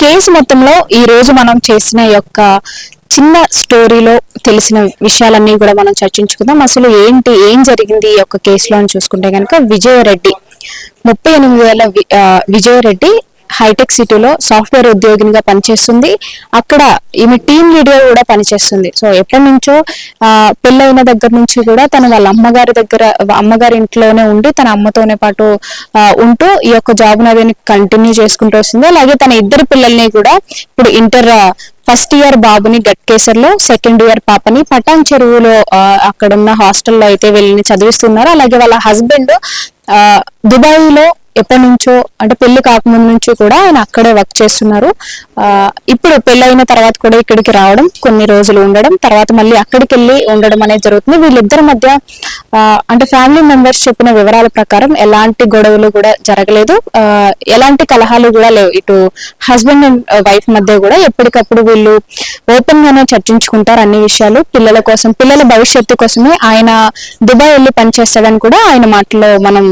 Case మొత్తంలో ఈ రోజు మనం చేసిన యొక్క చిన్న స్టోరీలో తెలిసిన విషయాలన్నీ కూడా మనం చర్చించుకుందాం. అసలు ఏంటి ఏం జరిగింది ఈ యొక్క కేసులో అని చూసుకుంటే కనుక విజయరెడ్డి ముప్పై ఎనిమిది వేల వి- విజయరెడ్డి హైటెక్ సిటీలో సాఫ్ట్వేర్ ఉద్యోగినిగా పనిచేస్తుంది. అక్కడ ఈమె టీమ్ లీడర్ కూడా పనిచేస్తుంది. సో ఎప్పటి నుంచో పెళ్ళైన దగ్గర నుంచి కూడా తను వాళ్ళ అమ్మగారి దగ్గర అమ్మగారి ఇంట్లోనే ఉండి తన అమ్మతోనే పాటు ఉంటూ ఈ యొక్క జాబ్ అనేది కంటిన్యూ చేసుకుంటూ వస్తుంది. అలాగే తన ఇద్దరు పిల్లల్ని కూడా ఇప్పుడు ఇంటర్ ఫస్ట్ ఇయర్ బాబుని గట్కేసర్లో సెకండ్ ఇయర్ పాపని పటాన్ చెరువులో అక్కడున్న హాస్టల్లో అయితే వెళ్ళి చదివిస్తున్నారు. అలాగే వాళ్ళ హస్బెండ్ దుబాయ్లో ఎప్పటి నుంచో అంటే పెళ్ళి కాకముందు నుంచి కూడా ఆయన అక్కడే వర్క్ చేస్తున్నారు. ఇప్పుడు పెళ్ళైన తర్వాత కూడా ఇక్కడికి రావడం కొన్ని రోజులు ఉండడం తర్వాత మళ్ళీ అక్కడికి వెళ్ళి ఉండడం అనేది జరుగుతుంది. వీళ్ళిద్దరి మధ్య అంటే ఫ్యామిలీ మెంబర్స్ చెప్పిన వివరాల ప్రకారం ఎలాంటి గొడవలు కూడా జరగలేదు. ఎలాంటి కలహాలు కూడా లేవు. ఇటు హస్బెండ్ అండ్ వైఫ్ మధ్య కూడా ఎప్పటికప్పుడు వీళ్ళు ఓపెన్ గానే చర్చించుకుంటారు అన్ని విషయాలు. పిల్లల కోసం పిల్లల భవిష్యత్తు కోసమే ఆయన దుబాయ్ వెళ్ళి పనిచేస్తాడని కూడా ఆయన మాటలో మనం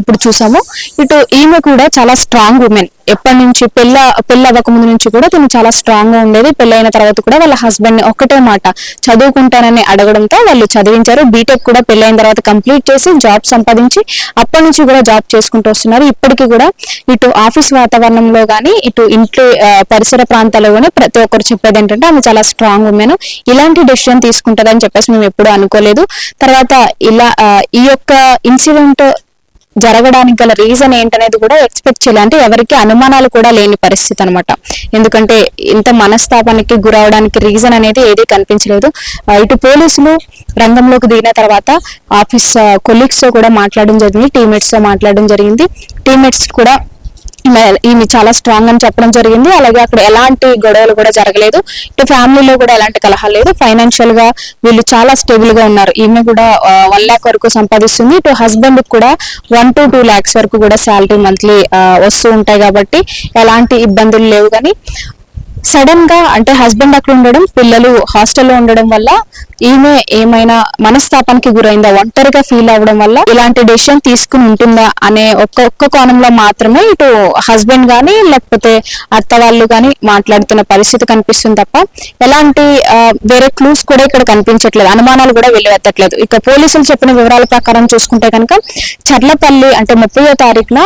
ఇప్పుడు చూసాము. ఇటు ఈమె కూడా చాలా స్ట్రాంగ్ ఉమెన్ ఎప్పటి నుంచి పెళ్ళ పెళ్ళి అవ్వక ముందు నుంచి కూడా తను చాలా స్ట్రాంగ్గా ఉండేది. పెళ్ళైన తర్వాత కూడా వాళ్ళ హస్బెండ్ని ఒక్కటే మాట చదువుకుంటానని అడగడంతో వాళ్ళు చదివించారు. బీటెక్ కూడా పెళ్ళైన తర్వాత కంప్లీట్ చేసి జాబ్ సంపాదించి అప్పటి నుంచి కూడా జాబ్ చేసుకుంటూ వస్తున్నారు. ఇప్పటికీ కూడా ఇటు ఆఫీస్ వాతావరణంలో కానీ ఇటు ఇంట్లో పరిసర ప్రాంతాల్లో కానీ ప్రతి ఒక్కరు చెప్పేది ఏంటంటే ఆమె చాలా స్ట్రాంగ్ ఉమెన్ ఇలాంటి డెసిషన్ తీసుకుంటదని చెప్పేసి మేము ఎప్పుడూ అనుకోలేదు. తర్వాత ఇలా ఈ యొక్క ఇన్సిడెంట్ జరగడానికి గల రీజన్ ఏంటనేది కూడా ఎక్స్పెక్ట్ చేయాలి. అంటే ఎవరికి అనుమానాలు కూడా లేని పరిస్థితి అనమాట ఎందుకంటే ఇంత మనస్తాపానికి గురవడానికి రీజన్ అనేది ఏది కనిపించలేదు. ఇటు పోలీసులు రంగంలోకి దిగిన తర్వాత ఆఫీస్ కొలీగ్స్తో కూడా మాట్లాడడం జరిగింది టీమేట్స్తో మాట్లాడడం జరిగింది. టీమేట్స్ కూడా ఈమె చాలా స్ట్రాంగ్ అని చెప్పడం జరిగింది. అలాగే అక్కడ ఎలాంటి గొడవలు కూడా జరగలేదు. ఇటు ఫ్యామిలీలో కూడా ఎలాంటి కలహాలు లేదు. ఫైనాన్షియల్గా వీళ్ళు చాలా స్టేబుల్గా ఉన్నారు. ఈమె కూడా వన్ లాక్ వరకు సంపాదిస్తుంది. ఇటు హస్బెండ్ కూడా వన్ టు టూ ల్యాక్స్ వరకు కూడా శాలరీ మంత్లీ వస్తూ ఉంటాయి కాబట్టి ఎలాంటి ఇబ్బందులు లేవు. కానీ సడన్గా అంటే హస్బెండ్ అక్కడ ఉండడం పిల్లలు హాస్టల్లో ఉండడం వల్ల ఈమె ఏమైనా మనస్తాపానికి గురైందా? ఒంటరిగా ఫీల్ అవ్వడం వల్ల ఇలాంటి డెసిషన్ తీసుకుని ఉంటుందా అనే ఒక్క ఒక్క కోణంలో మాత్రమే ఇటు హస్బెండ్ కానీ లేకపోతే అత్త వాళ్ళు గానీ మాట్లాడుతున్న పరిస్థితి కనిపిస్తుంది తప్ప ఎలాంటి వేరే క్లూస్ కూడా ఇక్కడ కనిపించట్లేదు. అనుమానాలు కూడా వెలువెత్తట్లేదు ఇక పోలీసులు చెప్పిన వివరాల ప్రకారం చూసుకుంటే కనుక చర్లపల్లి అంటే ముప్పయో తారీఖున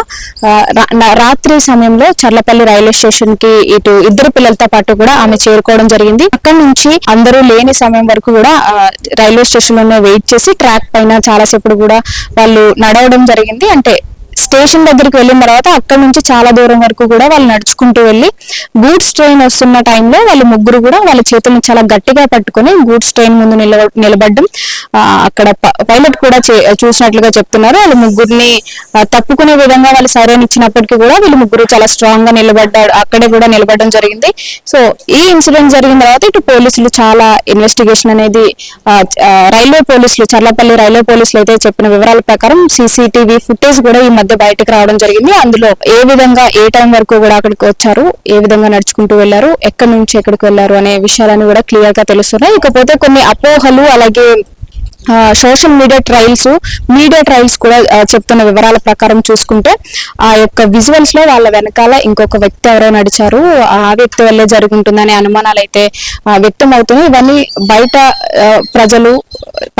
రాత్రి సమయంలో చర్లపల్లి రైల్వే స్టేషన్కి ఇటు ఇద్దరు పిల్లలతో పాటు కూడా ఆమె చేరుకోవడం జరిగింది. అక్కడ నుంచి అందరూ లేని సమయం వరకు కూడా రైల్వే స్టేషన్లోనే వెయిట్ చేసి ట్రాక్ పైన చాలాసేపు కూడా వాళ్ళు నడవడం జరిగింది. అంటే స్టేషన్ దగ్గరికి వెళ్ళిన తర్వాత అక్కడ నుంచి చాలా దూరం వరకు కూడా వాళ్ళు నడుచుకుంటూ వెళ్ళి గూడ్స్ ట్రైన్ వస్తున్న టైంలో వాళ్ళు ముగ్గురు కూడా వాళ్ళ చేతులను చాలా గట్టిగా పట్టుకొని గూడ్స్ ట్రైన్ ముందు నిలబ నిలబడ్డం. అక్కడ పైలట్ కూడా చే- చూసినట్లుగా చెప్తున్నారు. వాళ్ళు ముగ్గురిని తప్పుకునే విధంగా వాళ్ళు సైరన్ ఇచ్చినప్పటికీ కూడా వీళ్ళు ముగ్గురు చాలా స్ట్రాంగ్గా నిలబడ్డారు. అక్కడే కూడా నిలబడడం జరిగింది. సో ఈ ఇన్సిడెంట్ జరిగిన తర్వాత ఇటు పోలీసులు చాలా ఇన్వెస్టిగేషన్ అనేది రైల్వే పోలీసులు చర్లపల్లి రైల్వే పోలీసులు అయితే చెప్పిన వివరాల ప్రకారం సీసీటీవీ ఫుటేజ్ కూడా ఈ మధ్య బయటకు రావడం జరిగింది. అందులో ఏ విధంగా ఏ టైం వరకు కూడా అక్కడికి వచ్చారు ఏ విధంగా నడుచుకుంటూ వెళ్ళారు ఎక్కడి నుంచి ఎక్కడికి వెళ్ళారు అనే విషయాలన్నీ కూడా క్లియర్గా తెలుస్తున్నాయి. ఇకపోతే కొన్ని అపోహలు అలాగే social media trials media trials కూడా చెప్తున్న వివరాల ప్రకారం చూసుకుంటే ఆ యొక్క విజువల్స్లో వాళ్ళ వెనకాల ఇంకొక వ్యక్తి ఎవరో నడిచారు. ఆ వ్యక్తి వల్లే జరుగుతుందనే అనుమానాలు అయితే వ్యక్తం అవుతున్నాయి ఇవన్నీ బయట ప్రజలు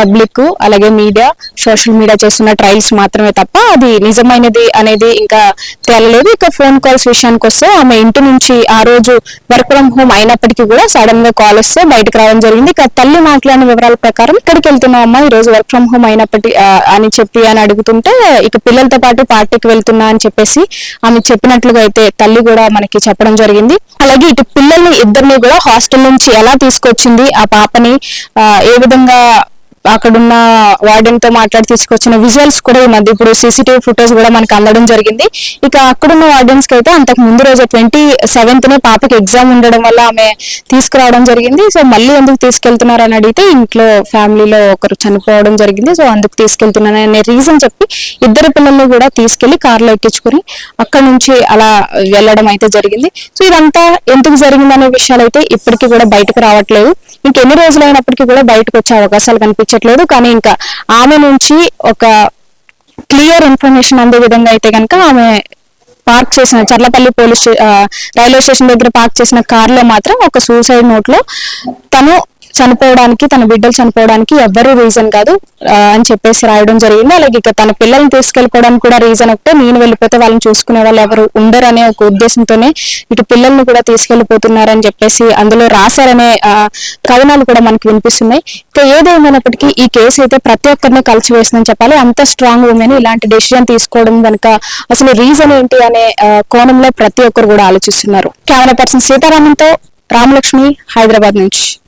పబ్లిక్ అలాగే మీడియా సోషల్ మీడియా చేస్తున్న ట్రయల్స్ మాత్రమే తప్ప అది నిజమైనది అనేది ఇంకా తేలలేదు. ఇక ఫోన్ కాల్స్ విషయానికి వస్తే ఆమె ఇంటి నుంచి ఆ రోజు వర్క్ ఫ్రమ్ హోమ్ అయినప్పటికీ కూడా సడన్గా కాల్ వస్తే బయటకు రావడం జరిగింది. ఇక తల్లి మాట్లాడిన వివరాల ప్రకారం ఇక్కడికి వెళ్తున్నాం అమ్మ ఈ రోజు వర్క్ ఫ్రం హోమ్ అయినప్పటి ఆ, అని చెప్పి అని అడుగుతుంటే ఇక పిల్లలతో పాటు పార్టీకి వెళ్తున్నా అని చెప్పేసి ఆమె చెప్పినట్లుగా అయితే తల్లి కూడా మనకి చెప్పడం జరిగింది. అలాగే ఇటు పిల్లల్ని ఇద్దరిని కూడా హాస్టల్ నుంచి ఎలా తీసుకొచ్చింది? ఆ పాపని ఆ, ఏ విధంగా అక్కడున్న వార్డెన్తో మాట్లాడి తీసుకొచ్చిన విజువల్స్ కూడా ఈ మధ్య ఇప్పుడు సీసీటీవీ ఫుటేజ్ కూడా మనకు అందడం జరిగింది. ఇక అక్కడున్న వార్డెన్స్కి అయితే అంతకు ముందు రోజు ట్వంటీ సెవెంత్ నే పాపకి ఎగ్జామ్ ఉండడం వల్ల ఆమె తీసుకురావడం జరిగింది. సో మళ్ళీ ఎందుకు తీసుకెళ్తున్నారు అని అడిగితే ఇంట్లో ఫ్యామిలీలో ఒకరు చనిపోవడం జరిగింది. సో అందుకు తీసుకెళ్తున్నాను అనే రీజన్ చెప్పి ఇద్దరు పిల్లల్ని కూడా తీసుకెళ్ళి కార్లో ఎక్కించుకుని అక్కడ నుంచి అలా వెళ్ళడం అయితే జరిగింది. సో ఇదంతా ఎందుకు జరిగింది అనే విషయాలు అయితే ఇప్పటికీ కూడా బయటకు రావట్లేదు. ఇంకెన్ని రోజులైనప్పటికీ కూడా బయటకు వచ్చే అవకాశాలు కనిపించట్లేదు కానీ ఇంకా ఆమె నుంచి ఒక క్లియర్ ఇన్ఫర్మేషన్ అందే విధంగా అయితే కనుక ఆమె పార్క్ చేసిన చర్లపల్లి పోలీస్ రైల్వే స్టేషన్ దగ్గర పార్క్ చేసిన కార్లో మాత్రం ఒక సూసైడ్ నోట్లో తను చనిపోవడానికి తన బిడ్డలు చనిపోవడానికి ఎవ్వరూ రీజన్ కాదు అని చెప్పేసి రాయడం జరిగింది. అలాగే ఇక తన పిల్లల్ని తీసుకెళ్ళిపోవడానికి కూడా రీజన్ ఒకటే. నేను వెళ్ళిపోతే వాళ్ళని చూసుకునే వాళ్ళు ఎవరు ఉండరు అనే ఒక ఉద్దేశంతోనే ఇటు పిల్లల్ని కూడా తీసుకెళ్ళిపోతున్నారని చెప్పేసి అందులో రాశారనే కథనాలు కూడా మనకి వినిపిస్తున్నాయి. ఇక ఏదేమైనప్పటికీ ఈ కేసు అయితే ప్రతి ఒక్కరిని కలిసి వేసిందని చెప్పాలి. అంత స్ట్రాంగ్ ఉమెన్ ఇలాంటి డెసిజన్ తీసుకోవడం కనుక అసలు రీజన్ ఏంటి అనే కోణంలో ప్రతి ఒక్కరు కూడా ఆలోచిస్తున్నారు. కెమెరా పర్సన్ సీతారామన్తో రామలక్ష్మి హైదరాబాద్ నుంచి.